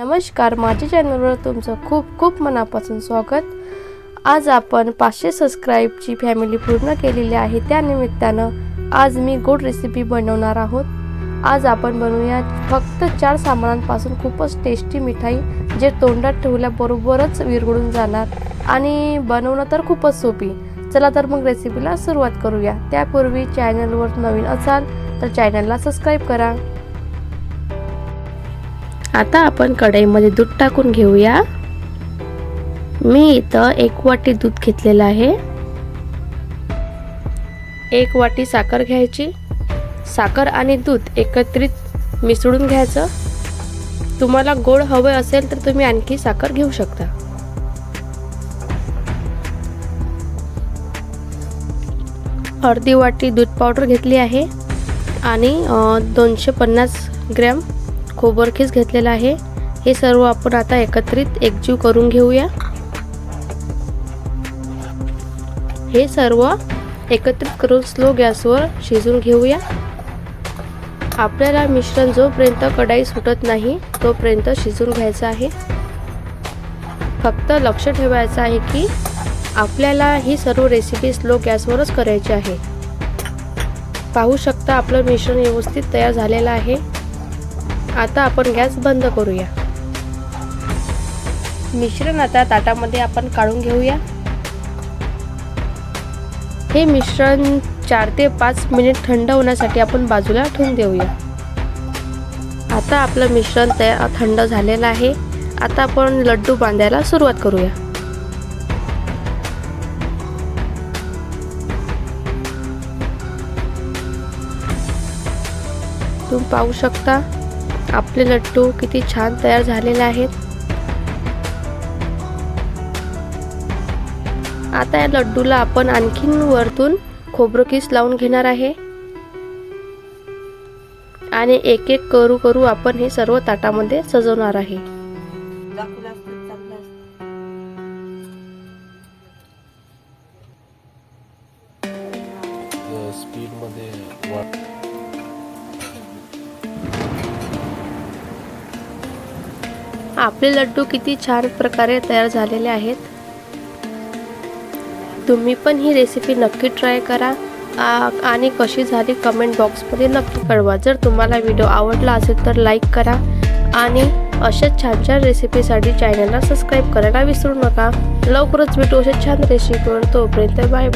नमस्कार माझ्या चॅनलवर तुमचं खूप खूप मनापासून स्वागत. आज आपण पाचशे सबस्क्राईबची फॅमिली पूर्ण केलेली आहे त्यानिमित्तानं आज मी गोड रेसिपी बनवणार आहोत. आज आपण बनवूया फक्त चार सामानांपासून खूपच टेस्टी मिठाई जे तोंडात ठेवल्याबरोबरच विरघळून जाणार. आणि बनवणं तर खूपच सोपी. चला तर मग रेसिपीला सुरुवात करूया. त्यापूर्वी चॅनलवर नवीन असाल तर चॅनलला सबस्क्राईब करा. आता आपण कढईमध्ये दूध टाकून घेऊया. मी इथं एक वाटी दूध घेतलेलं आहे. एक वाटी साखर घ्यायची. साखर आणि दूध एकत्रित मिसळून घ्यायचं. तुम्हाला गोड हवे असेल तर तुम्ही आणखी साखर घेऊ शकता. अर्धी वाटी दूध पावडर घेतली आहे आणि दोनशे पन्नास ग्रॅम खोबरखीस घेतलेला आहे. हे सर्व आपण आता एकत्रित एकजीव करून घेऊया. हे सर्व एकत्रित करून स्लो गॅसवर शिजून घेऊया. आपल्याला मिश्रण जोपर्यंत कढाई सुटत नाही तोपर्यंत शिजून घ्यायचं आहे. फक्त लक्ष ठेवायचं आहे की आपल्याला ही सर्व रेसिपी स्लो गॅसवरच करायची आहे. पाहू शकता आपलं मिश्रण व्यवस्थित तयार झालेलं आहे. आता आपण गॅस बंद करूया. मिश्रण आता ताटामध्ये आपण काढून घेऊया. हे मिश्रण चार ते पाच मिनिट थंड होण्यासाठी आपण बाजूला ठेवून देऊया. आता आपलं मिश्रण तयार थंड झालेलं आहे. आता आपण लड्डू बांधायला सुरुवात करूया. तुम्ही पाहू शकता आपले लड्डू किती छान तयार झालेले आहेत. आता या लड्डूला आपण आणखीन वरतून खोबरं किस लावून घेणार आहे. आणि एक एक करू करू आपण हे सर्व ताटामध्ये सजवणार आहे. स्पीडमध्ये वाट आपले लड्डू किती छान प्रकारे तयार झालेले आहेत. तुम्ही पण ही रेसिपी नक्की ट्राय करा. आ- आणि कशी झाली कमेंट बॉक्समध्ये नक्की कळवा. जर तुम्हाला व्हिडिओ आवडला असेल तर लाईक करा. आणि अशाच छान छान रेसिपीसाठी चॅनलला सबस्क्राईब करायला विसरू नका. लवकरच भेटू अशा छान रेसिपीवर तोपर्यंत बाय बाय